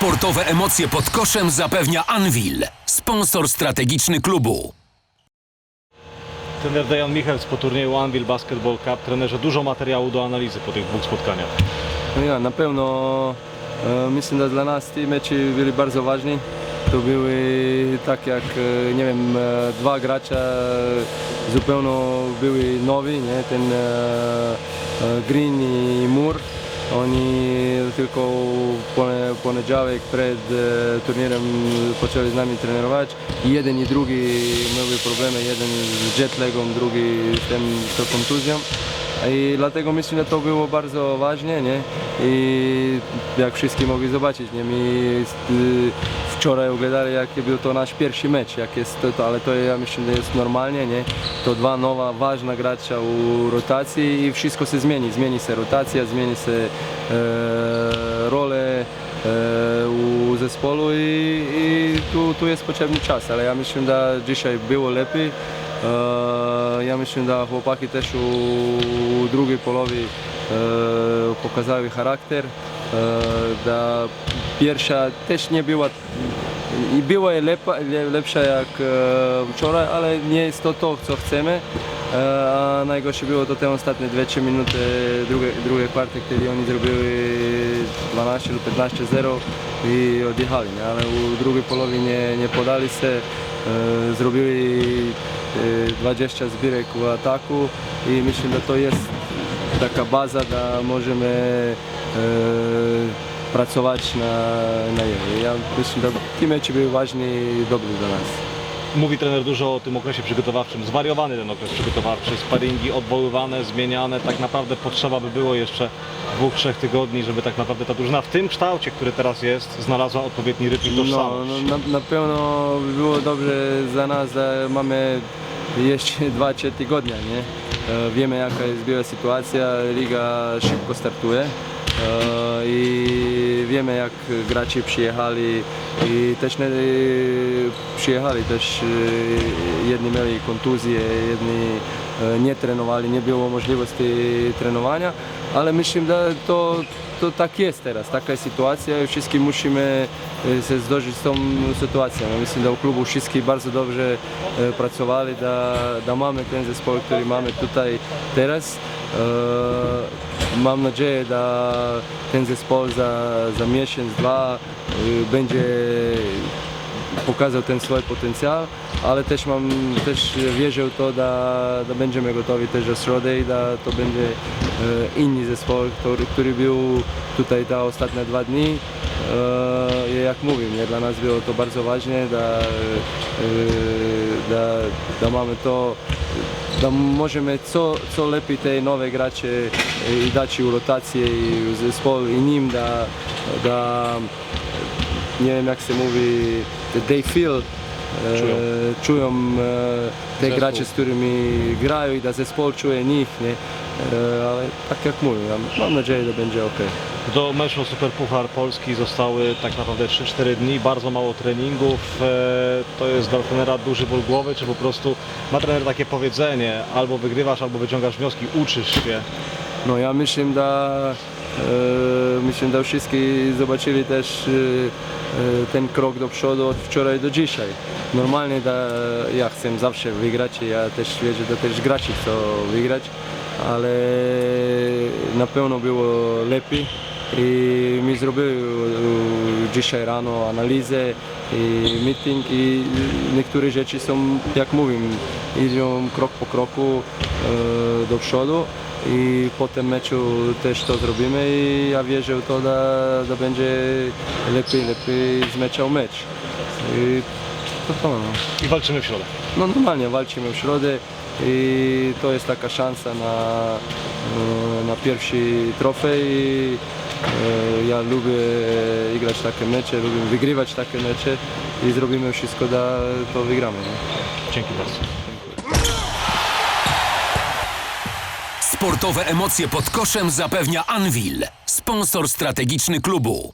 Sportowe emocje pod koszem zapewnia Anvil, sponsor strategiczny klubu. Trener Dejan Michels po turnieju Anvil Basketball Cup. Trenerze, dużo materiału do analizy po tych dwóch spotkaniach. No ja, na pewno e, myślę, że dla nas te mecze byli bardzo ważni. To były tak jak, e, nie wiem, e, dwa gracze zupełnie były nowi, nie? ten e, Green i Moore. Oni tylko w poniedziałek przed e, turnirem zaczęli z nami trenować. Jeden i drugi miały problemy, jeden z jetlagą, drugi z, tym, z kontuzją. I dlatego myślę, że to było bardzo ważne, nie? I jak wszyscy mogli zobaczyć, nie? Mi y, wczoraj oglądali, jaki był to nasz pierwszy mecz, jak jest to, ale to ja myślę, że jest normalnie, nie? To dwa nowa, ważna gracza u rotacji i wszystko się zmieni. Zmieni się rotacja, zmieni się e, role e, u zespołu i, i tu, tu jest potrzebny czas, ale ja myślę, że dzisiaj było lepiej. E, Ja myślę, że chłopaki też u drugiej połowie e, pokazali charakter. E, Da pierwsza też nie była i była lepa, le- lepsza jak wczoraj, ale nie jest to co chcemy. A najgorsze było to te ostatnie 2-3 minuty drugiej, drugiej kwarty, kiedy oni zrobili 12 lub 15-0 i odjechali, nie? ale u drugiej połowie nie, nie podali się, zrobili 20 zbierek u ataku i myślę, że to jest taka baza, da możemy e, pracować na, na. Ja myślę, że te mecze były i dobre dla nas. Mówi trener dużo o tym okresie przygotowawczym. Zwariowany ten okres przygotowawczy, sparingi odwoływane, zmieniane. Tak naprawdę potrzeba by było jeszcze dwóch, trzech tygodni, żeby tak naprawdę ta drużyna w tym kształcie, który teraz jest, znalazła odpowiedni rytm i No, tożsamość. no na, na pewno by było dobrze za nas, że mamy jeszcze 2-3 tygodnie, nie? E, Wiemy jaka jest była sytuacja, liga szybko startuje. E, i wiemy jak gracze przyjechali. I też nie, przyjechali też e, jedni mieli kontuzje, jedni nie trenowali, nie było możliwości trenowania, ale myślę, że to, to tak jest teraz, taka jest sytuacja i wszyscy musimy e, się zderzyć z tą sytuacją. Myślę, że w klubu wszyscy bardzo dobrze e, pracowali, da, da mamy ten zespół, który mamy tutaj teraz. E, Mam nadzieję, że ten zespół za, za miesiąc, dwa będzie pokazał ten swój potencjał, ale też mam, też wierzę w to, że, że będziemy gotowi też do środy i że to będzie e, inny zespół, który, który był tutaj te ostatnie dwa dni. E, jak mówię, nie, dla nas było to bardzo ważne, że, e, że mamy to, że możemy co, co lepiej te nowe gracze e, i dać im rotację i zespół i nim, da, da nie wiem jak się mówi, they feel, e, Czują. czują e, te gracze, z którymi grają i da zespół czuje nich, nie? E, ale tak jak mówię, ja mam nadzieję, że będzie ok. Do meczu Superpuchar Polski zostały tak naprawdę 3-4 dni, bardzo mało treningów. E, To jest dla trenera duży ból głowy, czy po prostu ma trener takie powiedzenie, albo wygrywasz, albo wyciągasz wnioski, uczysz się. No ja myślę, że e, myślę, że wszyscy zobaczyli też e, e, ten krok do przodu od wczoraj do dzisiaj. Normalnie da, ja chcę zawsze wygrać i ja też wierzę, że też gracze chcą wygrać, ale na pewno było lepiej. I mi zrobili e, dzisiaj rano analizę i meeting i niektóre rzeczy są, jak mówię, idą krok po kroku e, do przodu i po tym meczu też to zrobimy i ja wierzę w to, że, że będzie lepiej, lepiej zmeczał mecz. I to to no. I walczymy w środę. no normalnie walczymy w środę i to jest taka szansa na, e, na pierwszy trofej. E, Ja lubię grać takie mecze, lubię wygrywać takie mecze i zrobimy wszystko, że to wygramy. Nie? Dzięki bardzo. Sportowe emocje pod koszem zapewnia Anvil, sponsor strategiczny klubu.